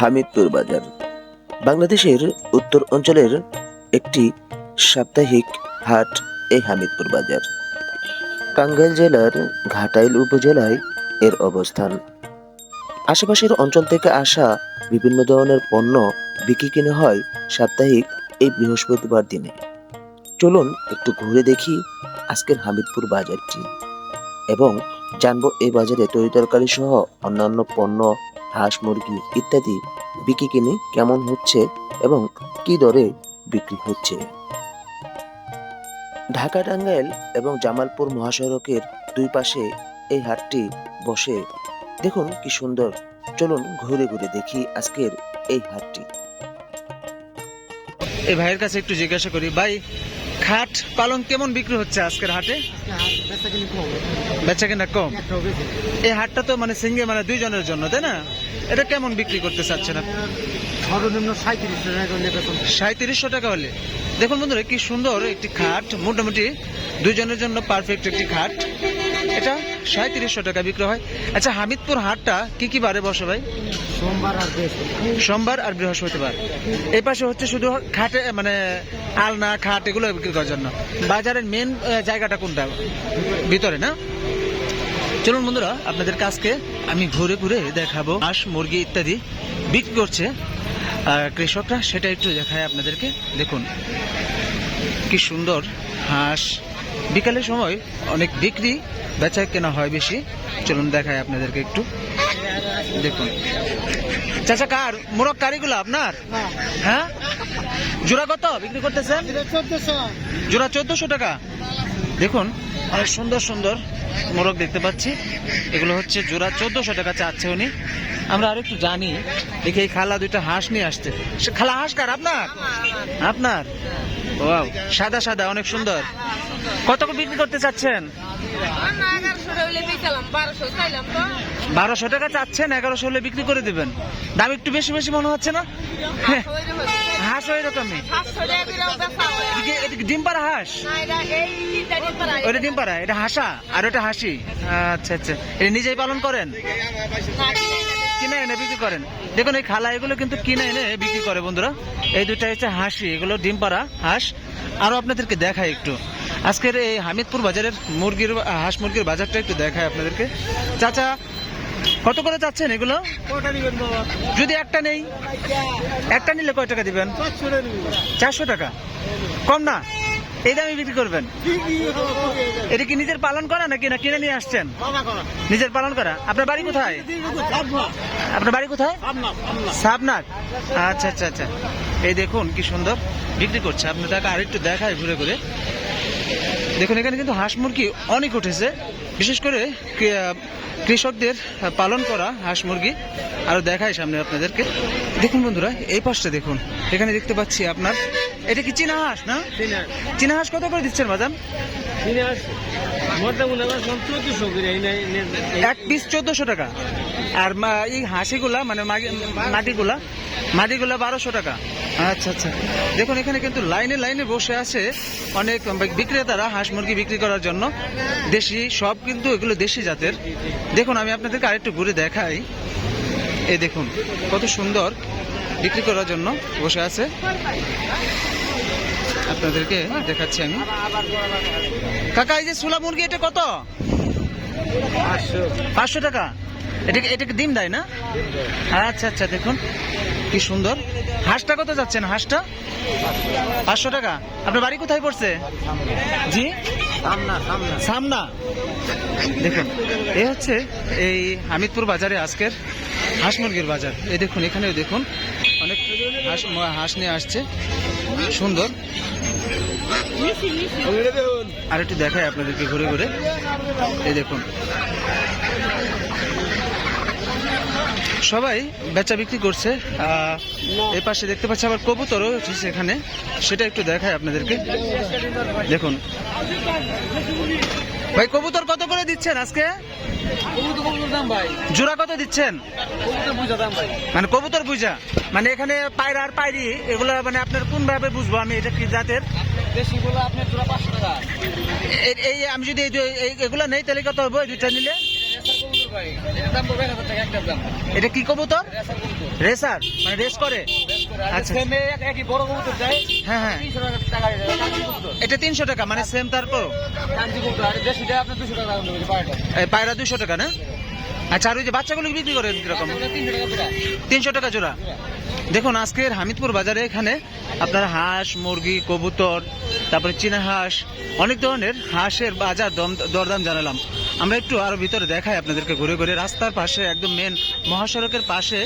হামিদপুর বাজার। বাংলাদেশের উত্তর অঞ্চলের একটি সাপ্তাহিক হাট এই হামিদপুর বাজার। টাঙ্গাইল জেলার ঘাটাইল উপজেলায় এর অবস্থান। আশেপাশের অঞ্চল থেকে আসা বিভিন্ন ধরনের পণ্য বিক্রি কিনে হয় সাপ্তাহিক এই বৃহস্পতিবার দিনে। চলুন একটু ঘুরে দেখি আজকের হামিদপুর বাজারটি। এবং জানব এই বাজারে তরি তরকারি সহ অন্যান্য পণ্য হাঁস, মুরগি ইত্যাদি বিক্রি কিনে কেমন হচ্ছে এবং কি দরে বিক্রি হচ্ছে? ঢাকা টাঙ্গাইল এবং জামালপুর মহাসড়কের দুই পাশে এই হাটটি বসে। দেখুন কি সুন্দর। চলুন ঘুরে ঘুরে দেখি আজকের এই হাটটি। এই ভাইয়ের কাছে একটু জিজ্ঞাসা করি, ভাই খাট পালং কেমন বিক্রি হচ্ছে আজকের হাটে? বেচা কিনা কম। এই হাটটা তো মানে সিঙ্গে মানে দুইজনের জন্য, তাই না? এটা কেমন বিক্রি করতে চাচ্ছেন আপনি? সর্বনিম্ন সাঁত্রিশশো টাকা হলে। দেখুন বন্ধুরা, কি সুন্দর একটি খাট। মোটামুটি দুইজনের জন্য পারফেক্ট একটি খাট। এটা সাঁত্রিশশো টাকা বিক্রি হয়। আচ্ছা হামিদপুর হাটটা কি কি বারে বসে ভাই? সোমবার আর সোমবার আর বৃহস্পতিবার। এই পাশে হচ্ছে শুধু খাটে মানে আলনা খাট এগুলো বিক্রি করার জন্য। বাজারের মেন জায়গাটা কোনটা? ভিতরে না? চলুন বন্ধুরা আপনাদের কাছকে আমি ঘুরে ঘুরে দেখাবো হাঁস মুরগি ইত্যাদি বিক্রি করছে। কৃষকরা সেটা একটু দেখায় আপনাদেরকে। দেখুন কি সুন্দর হাঁস। বিকালের সময় অনেক বিক্রি বেচা কেনা হয় বেশি। চলুন দেখায় আপনাদেরকে একটু। দেখুন। চাচা কার? মোরগ কারিগুলো আপনার? হ্যাঁ। জোড়া কত? বিক্রি করতেছেন? জোড়া চোদ্দশো। টাকা। দেখুন অনেক সুন্দর সুন্দর মোরগ দেখতে পাচ্ছি। এগুলো হচ্ছে জোড়া চোদ্দশো টাকা চাচ্ছে উনি। আমরা আর একটু জানি। দেখি এই খালা দুইটা হাঁস নিয়ে আসছে। খালা হাঁস কার? আপনার? আপনার? সাদা সাদা অনেক সুন্দর। কত করে বিক্রি করতে চাচ্ছেন? বারোশো টাকা চাচ্ছেন এগারোশো হলে বিক্রি করে দিবেন। দাম একটু বেশি বেশি মনে হচ্ছে না? হ্যাঁ, হাঁস ওই রকমই। ডিম পাড়া হাঁস? ওটা ডিম পাড়া এটা হাসা আর ওটা হাসি। আচ্ছা আচ্ছা। এটা নিজেই পালন করেন? কিনে এনে বিক্রি করেন। দেখুন এই খালা এগুলো কিন্তু কিনে এনে বিক্রি করে বন্ধুরা। এই দুটা হচ্ছে হাসি এগুলো ডিম পাড়া হাঁস। আরও আপনাদেরকে দেখাই একটু। আজকের এই হামিদপুর বাজারের মুরগির হাঁস মুরগির বাজারটা একটু দেখায় আপনাদেরকে। চাচা কত করে চাচ্ছেন এগুলো? যদি একটা নেই একটা নিলে কয় টাকা দিবেন। চারশো টাকা। কম না? এই দামে বিক্রি করবেন? এটা কি নিজের পালন করা নাকি না কিনে নিয়ে আসছেন? নিজের পালন করা? আপনার বাড়ি কোথায়? আপনার বাড়ি কোথায়? সাবনাথ আচ্ছা আচ্ছা আচ্ছা। এই দেখুন কি সুন্দর বিক্রি করছে। আপনি তাকে আরেকটু দেখায় ঘুরে ঘুরে। দেখুন এখানে কিন্তু হাঁস মুরগি অনেক উঠেছে। বিশেষ করে কৃষকদের পালন করা হাঁস মুরগি। আরও দেখায় সামনে আপনাদেরকে। দেখুন বন্ধুরা এই পাশটা দেখুন। এখানে দেখতে পাচ্ছি আপনার এটা কি চীনা হাঁস? না? চীনা হাঁস। কত করে দিচ্ছেন বাজান? এক পিস চোদ্দশো টাকা। আর মা- এই হাঁসিগুলা মানে মাটিগুলা মাটিগুলা বারোশো টাকা। আচ্ছা আচ্ছা। দেখুন এখানে কিন্তু লাইনে লাইনে বসে আছে অনেক বিক্রেতারা হাঁস মুরগি বিক্রি করার জন্য। দেশি সব কিন্তু এগুলো দেশি জাতের। দেখুন আমি আপনাদেরকে আরেকটু ঘুরে দেখাই। এই দেখুন কত সুন্দর। বিক্রি করার জন্য বসে আছে। আপনাদেরকে দেখাচ্ছি আমি। কাকা, এই যে সোলা মুরগি, এটা কত? পাঁচশো টাকা। এটাকে এটাকে ডিম দেয় না? আচ্ছা আচ্ছা দেখুন। কি সুন্দর। হাঁসটা কত যাচ্ছেন? হাঁসটা? পাঁচশো টাকা। আপনার বাড়ি কোথায় পড়ছে? জি? সামনা। দেখুন এই হচ্ছে এই হামিদপুর বাজারে আজকের হাঁস মুরগির বাজার। এই দেখুন, এখানেও দেখুন। হাঁস হাঁস নিয়ে আসছে। সুন্দর। আর একটু দেখায় আপনাদেরকে ঘুরে ঘুরে। এই দেখুন। সবাই বেচা বিক্রি করছে। এই পাশে দেখতে পাচ্ছি আবার কবুতরও এখানে সেটা একটু দেখায় আপনাদেরকে। দেখুন। ভাই কবুতর কত করে দিচ্ছেন আজকে? দাম ভাই। জোড়া কত দিচ্ছেন? ভাই। মানে কবুতর বুঝা। মানে এখানে পায়রা আর পায়রি এগুলো মানে আপনার কোন ভাবে বুঝব আমি? এটা কি জাতের? এই আমি যদি এগুলো নেই তাহলে কত হবে? এই দুইটা নিলে? এটা কি কবুতর? রেসার মানে রেস করে? আচ্ছা। বড় কবুতর যায় হ্যাঁ হ্যাঁ। এটা তিনশো টাকা মানে সেম তারপর? পায়রা। দুশো টাকা না? আচ্ছা আর ওই যে বাচ্চাগুলো বিক্রি করে কীরকম ওটা তিনশো টাকা জোড়া। দেখুন আজকের হামিদপুর বাজারে এখানে আপনার হাঁস মুরগি কবুতর তারপরে চীনা হাঁস অনেক ধরনের হাঁসের বাজার দম দরদাম জানালাম। আমরা একটু আরও ভিতরে দেখাই আপনাদেরকে, ঘুরে ঘুরে। রাস্তার পাশে, একদম মেন মহাসড়কের পাশে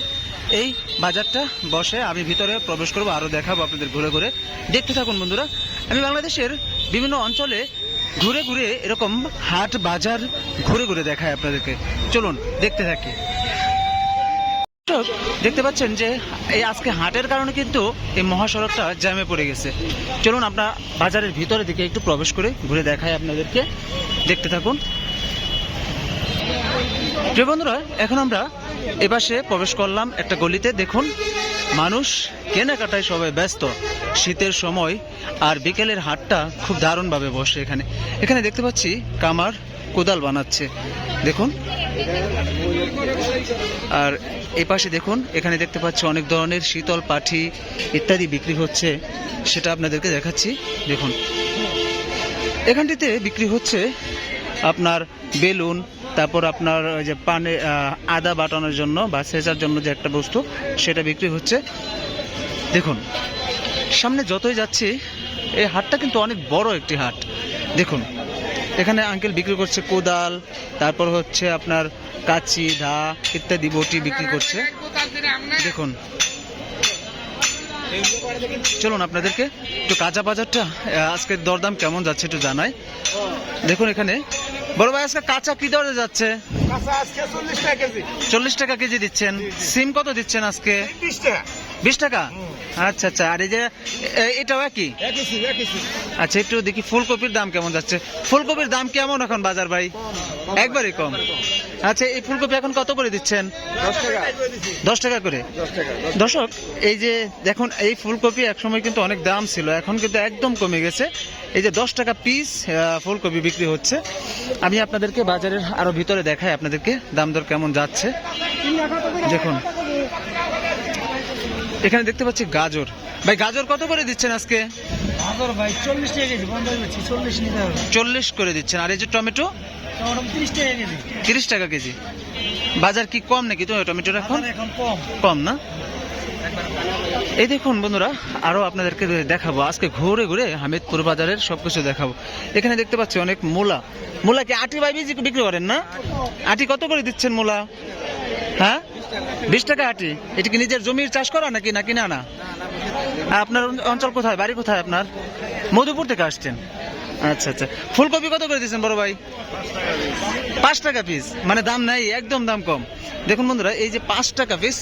এই বাজারটা বসে। আমি ভিতরে প্রবেশ করব, আরও দেখাবো আপনাদের ঘুরে ঘুরে। দেখতে থাকুন বন্ধুরা, আমি বাংলাদেশের বিভিন্ন অঞ্চলে ঘুরে ঘুরে এরকম হাট বাজার ঘুরে ঘুরে দেখায় আপনাদেরকে। চলুন, দেখতে থাকি। দেখতে পাচ্ছেন যে এই আজকে হাটের কারণে কিন্তু এই মহাসড়কটা জ্যামে পড়ে গেছে। চলুন, আমরা বাজারের ভিতরের দিকে একটু প্রবেশ করে ঘুরে দেখাই আপনাদেরকে। দেখতে থাকুন। প্রিয় বন্ধুরা, এখন আমরা এপাশে প্রবেশ করলাম একটা গলিতে। দেখুন, মানুষ কেনাকাটায় সবাই ব্যস্ত। শীতের সময় আর বিকেলের হাটটা খুব দারুণভাবে বসে এখানে। এখানে দেখতে পাচ্ছি কামার কোদাল বানাচ্ছে। দেখুন, আর এই পাশে দেখুন, এখানে দেখতে পাচ্ছি অনেক ধরনের শীতল পাঠি ইত্যাদি বিক্রি হচ্ছে। সেটা আপনাদেরকে দেখাচ্ছি। দেখুন, এখানটিতে বিক্রি হচ্ছে আপনার বেলুন, তারপর আপনার ওই যে পানে আদা বাটানোর জন্য বা সেচার জন্য যে একটা বস্তু, সেটা বিক্রি হচ্ছে। দেখুন, সামনে যতই যাচ্ছি, এই হাটটা কিন্তু অনেক বড় একটি হাট। দেখুন, এখানে আঙ্কেল বিক্রি করছে কোদাল, তারপর হচ্ছে আপনার কাচি, ধা ইত্যাদি বটি বিক্রি করছে। দেখুন চলুন আপনাদেরকে তো কাঁচা বাজারটা আজকে দরদাম কেমন যাচ্ছে একটু জানাই। দেখুন এখানে বড় ভাই আজকে কাঁচা কি দরে যাচ্ছে? চল্লিশ টাকা কেজি। দিচ্ছেন। সিম কত দিচ্ছেন আজকে? বিশ টাকা? আচ্ছা আচ্ছা। আর এই যে এটাও একই? আচ্ছা একটু দেখি ফুলকপির দাম কেমন যাচ্ছে? ফুলকপির দাম কেমন এখন বাজার ভাই? একবারই কম। আচ্ছা এই ফুলকপি এখন কত করে দিচ্ছেন? দশ টাকা। করে? দর্শক এই যে দেখুন এই ফুলকপি একসময় কিন্তু অনেক দাম ছিল এখন কিন্তু একদম কমে গেছে। এই যে দশ টাকা পিস ফুলকপি বিক্রি হচ্ছে। আমি আপনাদেরকে বাজারের আরও ভিতরে দেখাই আপনাদেরকে দাম দর কেমন যাচ্ছে। দেখুন এখানে দেখতে পাচ্ছি গাজর। ভাই গাজর কত করে দিচ্ছেন আজকে? আগর ভাই চল্লিশ টাকা কেজি হয়ে চল্লিশ নিতে হবে। চল্লিশ করে দিচ্ছেন। আর এই যে টমেটো? তিরিশ টাকা কেজি। তিরিশ টাকা কেজি। বাজার কি কম নাকি তো টমেটোর এখন? এখন কম। কম না? এই দেখুন বন্ধুরা আরও আপনাদেরকে দেখাবো। আজকে ঘুরে ঘুরে হামিদপুর বাজারের সবকিছু দেখাবো। এখানে দেখতে পাচ্ছি অনেক মূলা। মূলা কি আটি বিজি বিক্রি করেন না? আটি কত করে দিচ্ছেন মূলা? হ্যাঁ? বিশ টাকা আটি এটা কি নিজের জমির চাষ করা নাকি নাকি না? না আপনার অঞ্চল কোথায়? বাড়ি কোথায় আপনার? মধুপুর থেকে আসছেন। আচ্ছা আচ্ছা। ফুলকপি কত করে দিচ্ছেন বড় ভাই? পাঁচ টাকা পিস মানে দাম নাই, একদম দাম কম। দেখুন বন্ধুরা, এই যে পাঁচ টাকা পিস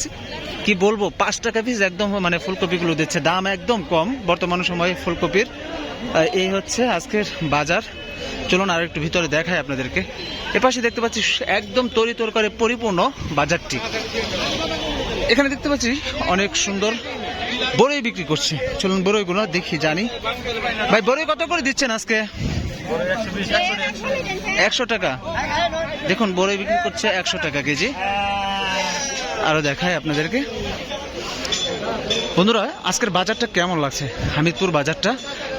কি বলব, পাঁচ টাকা পিস একদম মানে ফুলকপিগুলো দিচ্ছে। দাম একদম কম বর্তমান সময়ে ফুলকপির। এই হচ্ছে আজকের বাজার। চলুন আর একটু ভিতরে দেখায় আপনাদেরকে। এপাশে দেখতে পাচ্ছি একদম তরি তরকারি পরিপূর্ণ বাজারটি। এখানে দেখতে পাচ্ছি অনেক সুন্দর বড়ই বিক্রি করছে। চলুন বড়ইগুলো দেখি, জানি। ভাই, বড়ই কত করে দিচ্ছেন আজকে? একশো টাকা। দেখুন, বড়ই বিক্রি করছে একশো টাকা কেজি। আরও দেখায় আপনাদেরকে। বন্ধুরা, আজকের বাজারটা কেমন লাগছে? হামিদপুর বাজারটা।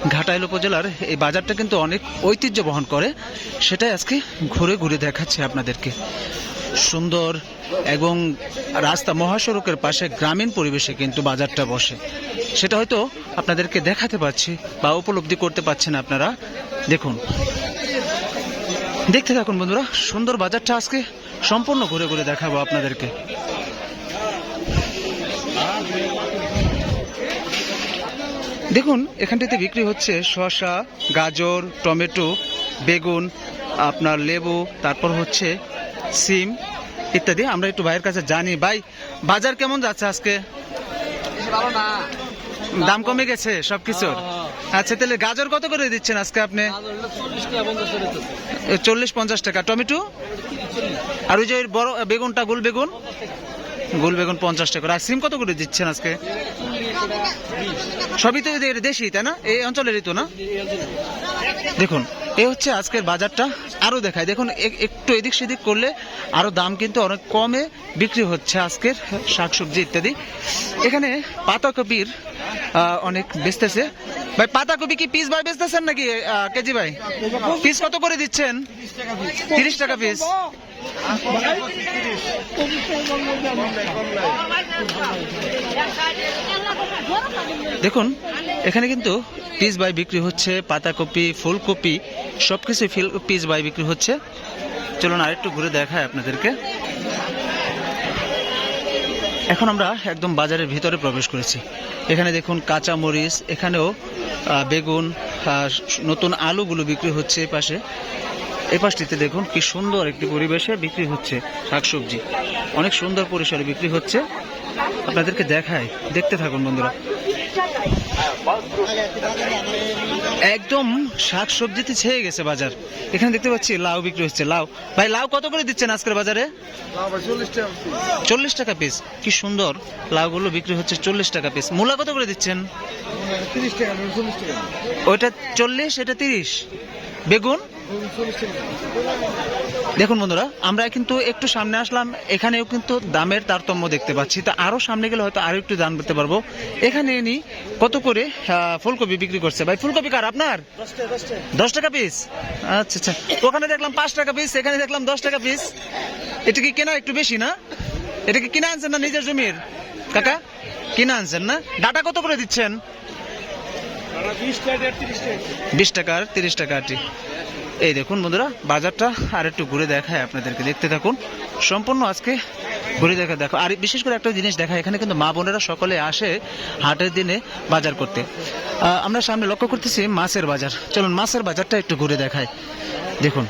ঘাটাইল উপজেলার এই বাজারটা কিন্তু অনেক ঐতিহ্য বহন করে। সেটাই আজকে ঘুরে ঘুরে দেখাচ্ছে আপনাদেরকে। সুন্দর এবং রাস্তা মহাসড়কের পাশে গ্রামীণ পরিবেশে কিন্তু বাজারটা বসে। সেটা হয়তো আপনাদেরকে দেখাতে পাচ্ছি বা উপলব্ধি করতে পাচ্ছেন আপনারা। দেখুন। দেখতে থাকুন বন্ধুরা, সুন্দর বাজারটা আজকে সম্পূর্ণ ঘুরে ঘুরে দেখাবো আপনাদেরকে। দেখুন এখানটিতে বিক্রি হচ্ছে শসা গাজর টমেটো বেগুন আপনার লেবু তারপর হচ্ছে সিম ইত্যাদি। আমরা একটু ভাইয়ের কাছে জানি। ভাই বাজার কেমন যাচ্ছে আজকে? দাম কমে গেছে সবকিছুর? আচ্ছা তাহলে গাজর কত করে দিচ্ছেন আজকে আপনি? চল্লিশ পঞ্চাশ টাকা। টমেটো? আর ওই যে ওই বড় বেগুনটা গোল বেগুন? গোল বেগুন পঞ্চাশ টাকা আর সিম কত করে দিচ্ছেন আজকে? সবই তো দেশি, তাই না? এই অঞ্চলেরই তো, না? দেখুন, এ হচ্ছে আজকের বাজারটা। আরও দেখায় দেখুন এক- একটু এদিক সেদিক করলে আরও দাম কিন্তু অনেক কমে বিক্রি হচ্ছে আজকের শাকসবজি ইত্যাদি। এখানে পাতাকপির অনেক বেচতেছে। ভাই, পাতাকপি কি পিস ভাই বেচতেছেন নাকি কেজি ভাই? পিস কত করে দিচ্ছেন? তিরিশ টাকা পিস। দেখুন, এখানে কিন্তু পিস বাই বিক্রি হচ্ছে, পাতাকপি, ফুলকপি সব কিছু পিস বাই বিক্রি হচ্ছে। চলুন আরেকটু ঘুরে দেখায় আপনাদেরকে। এখন আমরা একদম বাজারের ভিতরে প্রবেশ করেছি। এখানে দেখুন কাঁচা মরিচ এখানেও বেগুন নতুন আলুগুলো বিক্রি হচ্ছে পাশে। এই পাশটিতে দেখুন কি সুন্দর একটি পরিবেশে বিক্রি হচ্ছে শাকসবজি। অনেক সুন্দর পরিসরে বিক্রি হচ্ছে। আপনাদেরকে দেখায় দেখতে থাকুন বন্ধুরা। একদম শাক সবজিতে ছেয়ে গেছে বাজার। এখানে দেখতে পাচ্ছি লাউ বিক্রি হচ্ছে। লাউ। ভাই লাউ কত করে দিচ্ছেন আজকের বাজারে? চল্লিশ টাকা পিস কি সুন্দর। লাউগুলো বিক্রি হচ্ছে চল্লিশ টাকা পিস মূলা কত করে দিচ্ছেন? ওইটা চল্লিশ এটা তিরিশ। বেগুন? দেখুন বন্ধুরা, আমরা কিন্তু একটু সামনে আসলাম, এখানেও কিন্তু দামের তারতম্য দেখতে পাচ্ছি। তা আরও সামনে গেলে হয়তো আরও একটু দাম করতে পারব। এখানে নি কত করে ফুলকপি বিক্রি করছে? ভাই, ফুলকপি কার? আপনার? দশ টাকা পিস আচ্ছা আচ্ছা। ওখানে দেখলাম পাঁচ টাকা পিস এখানে দেখলাম দশ টাকা পিস এটা কি কেনা একটু বেশি না? এটা কি কিনে আনছেন না নিজের জমির? কাকা, কিনে আনছেন না? ডাটা কত করে দিচ্ছেন? বিশ টাকা আর তিরিশ টাকা। আটি। এই দেখুন বন্ধুরা, বাজারটা আর একটু ঘুরে দেখায় আপনাদেরকে। দেখতে থাকুন, সম্পূর্ণ আজকে ঘুরে দেখা দেখো। আর বিশেষ করে একটা জিনিস দেখা এখানে কিন্তু মা বোনেরা সকলে আসে হাটের দিনে বাজার করতে। আমরা সামনে লক্ষ্য করতেছি মাছের বাজার। চলুন, মাছের বাজারটা একটু ঘুরে দেখায় দেখুন।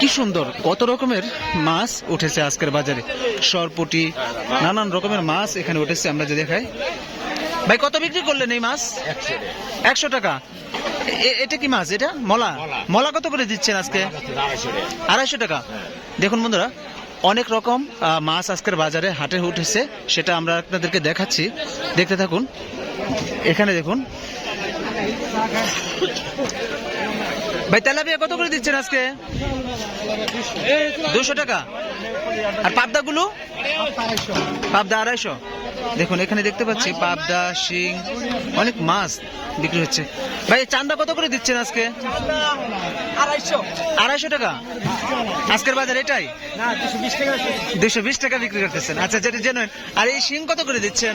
কি সুন্দর, কত রকমের মাছ উঠেছে আজকের বাজারে। সরপুটি, নানান রকমের মাছ এখানে উঠেছে, আমরা যে দেখাই। ভাই কত বিক্রি করলেন এই মাছ? একশো টাকা। এ- এটা কি মাছ এটা? মলা? মলা। কত করে দিচ্ছেন আজকে? আড়াইশো টাকা। দেখুন বন্ধুরা অনেক রকম মাছ আজকের বাজারে হাটে উঠেছে সেটা আমরা আপনাদেরকে দেখাচ্ছি। দেখতে থাকুন। এখানে দেখুন। ভাই তেলাপিয়া কত করে দিচ্ছেন আজকে? দুশো টাকা। আর পাবদাগুলো? পাবদা আড়াইশো। দেখুন, এখানে দেখতে পাচ্ছি পাবদা, শিং, অনেক মাছ বিক্রি হচ্ছে। ভাই চান্দা কত করে দিচ্ছেন আজকে? আড়াইশো টাকা। আজকের বাজার এটাই? দুশো বিশ টাকা বিক্রি করতেছেন। আচ্ছা যেটা জেনুইন। আর এই শিং কত করে দিচ্ছেন?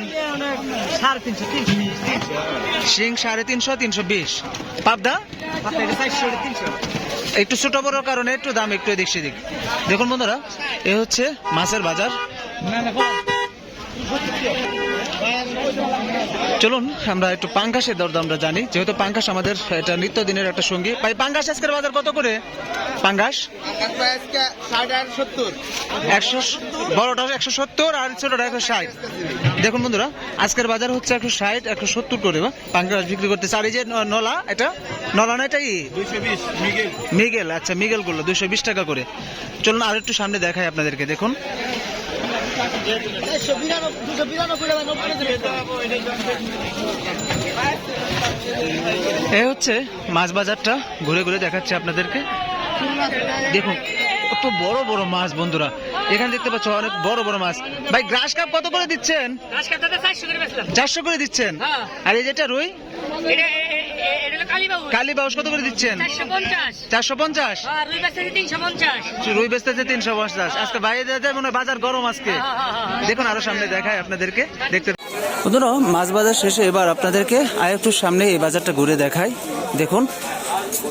শিং সাড়ে তিনশো তিনশো বিশ। পাবদা? একটু ছোট বড় কারণে একটু দাম একটু এদিক সেদিক। দেখুন বন্ধুরা, এ হচ্ছে মাছের বাজার। চলুন, আমরা একটু দরদাম আমরা জানি। যেহেতু পাঙ্গাস আমাদের, এটা নিত্যদিনের একটা সঙ্গী। ভাই, পাঙ্গাস আজকের বাজার কত করে? পাঙ্গাস? একশো বড়টা একশো সত্তর আর ছোটটা একশো ষাট। দেখুন বন্ধুরা, আজকের বাজার হচ্ছে একশো ষাট, একশো সত্তর করে, বা পাঙ্গাস বিক্রি করতেছে। আর এই যে নলা, এটা? নলা না এটাই মিগেল আচ্ছা মিগেলগুলো দুশো বিশ টাকা করে। চলুন আর একটু সামনে দেখাই আপনাদেরকে, দেখুন। দুশো বিরানব্বই টাকা নব্বই এ হচ্ছে মাছ বাজারটা ঘুরে ঘুরে দেখাচ্ছে আপনাদেরকে। দেখুন কত বড় বড় মাছ বন্ধুরা। এখানে দেখতে পাচ্ছ অনেক বড় বড় মাছ। ভাই গ্রাস কাপ কত করে দিচ্ছেন? চারশো করে বেচলাম। চারশো করে দিচ্ছেন? হ্যাঁ। আর এই যেটা রুই? এটা এ- এ- এ- এটা হলো কালীবাবু কালী বাউস কত করে দিচ্ছেন? চারশো পঞ্চাশ। আর রুই বেচতেছে তিনশো পঞ্চাশ। আজকে বাইরে যায় মনে বাজার গরম আজকে। দেখুন আরও সামনে দেখায় আপনাদেরকে। দেখতে বন্ধুরা মাছ বাজার শেষে এবার আপনাদেরকে আর একটু সামনে এই বাজারটা ঘুরে দেখাই। দেখুন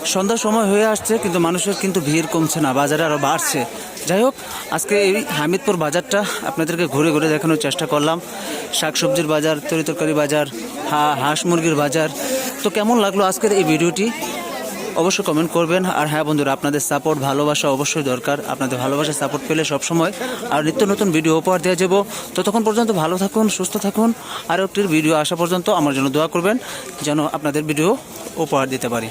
সন্ধ্যার সময় হয়ে আসছে কিন্তু মানুষের কিন্তু ভিড় কমছে না বাজারে আরও বাড়ছে। যাই হোক আজকে এই হামিদপুর বাজারটা আপনাদেরকে ঘুরে ঘুরে দেখানোর চেষ্টা করলাম। শাকসবজির বাজার তরিতরকারি বাজার হা- হাঁস মুরগির বাজার তো কেমন লাগল আজকের এই ভিডিওটি? অবশ্যই কমেন্ট করবেন। আর হ্যাঁ বন্ধুরা, আপনাদের সাপোর্ট ভালোবাসা অবশ্যই দরকার। আপনাদের ভালোবাসা সাপোর্ট পেলে সবসময় আর নিত্য নতুন ভিডিও উপহার দেওয়া যাব। ততক্ষণ পর্যন্ত ভালো থাকুন, সুস্থ থাকুন। আর একটি ভিডিও আসা পর্যন্ত আমার জন্য দোয়া করবেন, যেন আপনাদের ভিডিও উপহার দিতে পারি।